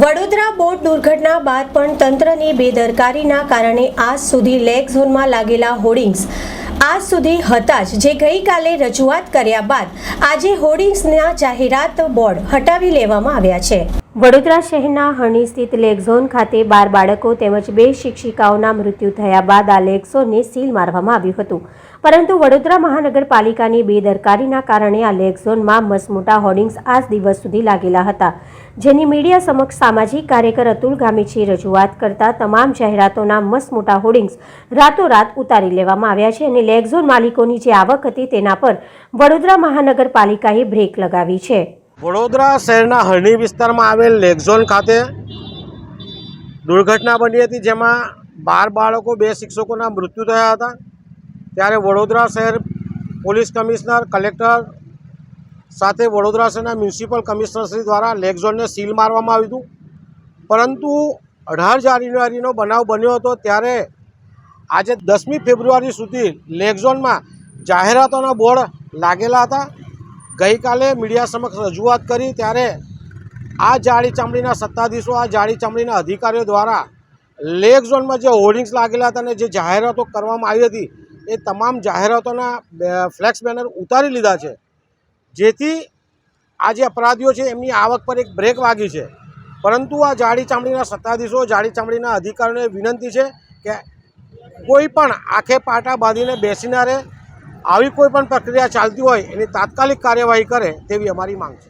Vadodara boat દુર્ઘટના બાદ પણ તંત્રની બેદરકારીના કારણે આજ સુધી લેગ ઝોનમાં લાગેલા હોર્ડિંગ્સ આજ સુધી હતા જ જે ગઈકાલે રજૂઆત કર્યા બાદ આજે હોર્ડિંગ્સના જાહેરાત બોર્ડ હટાવી લેવામાં આવ્યા છે. વડોદરા શહેરના હણી સ્થિત લેકઝોન ખાતે બાર બાળકો તેમજ બે શિક્ષિકાઓના મૃત્યુ થયા બાદ આ લેગઝોનને સીલ મારવામાં આવ્યું હતું. પરંતુ વડોદરા મહાનગરપાલિકાની બેદરકારીના કારણે આ લેકઝોનમાં મસમોટા હોર્ડિંગ્સ આજ દિવસ સુધી લાગેલા હતા. જેની મીડિયા સમક્ષ સામાજિક કાર્યકર અતુલ ગામીછી રજૂઆત કરતા તમામ જાહેરાતોના મસમોટા હોર્ડિંગ્સ રાતોરાત ઉતારી લેવામાં આવ્યા છે અને લેકઝોન માલિકોની જે આવક હતી તેના પર વડોદરા મહાનગરપાલિકાએ બ્રેક લગાવી છે. વડોદરા શહેરના હરણી વિસ્તારમાં આવેલ લેકઝોન ખાતે દુર્ઘટના બની હતી જેમાં બાર બાળકો, બે શિક્ષકોના મૃત્યુ થયા હતા. ત્યારે વડોદરા શહેર પોલીસ કમિશનર, કલેક્ટર સાથે વડોદરા શહેરના મ્યુનિસિપલ કમિશનરશ્રી દ્વારા લેકઝોનને સીલ મારવામાં આવ્યું હતું. પરંતુ અઢાર જાન્યુઆરીનો બનાવ બન્યો હતો ત્યારે આજે દસમી ફેબ્રુઆરી સુધી લેકઝોનમાં જાહેરાતોના બોર્ડ લાગેલા હતા. ગઈકાલે મીડિયા સમક્ષ રજૂઆત કરી ત્યારે આ જાડી ચામડીના સત્તાધીશો, આ જાડી ચામડીના અધિકારીઓ દ્વારા લેક ઝોનમાં જે હોર્ડિંગ્સ લાગેલા હતા અને જે જાહેરાતો કરવામાં આવી હતી, એ તમામ જાહેરાતોના ફ્લેક્સ બેનર ઉતારી લીધા છે. જેથી આ જે અપરાધીઓ છે, એમની આવક પર એક બ્રેક વાગી છે. પરંતુ આ જાડી ચામડીના સત્તાધીશો જાડી ચામડીના અધિકારીઓને વિનંતી છે કે કોઈ પણ આંખે પાટા બાંધીને બેસીને રહે આવી કોઈ પણ પ્રક્રિયા ચાલતી હોય એની તાત્કાલિક કાર્યવાહી કરે તેવી અમારી માંગ છે.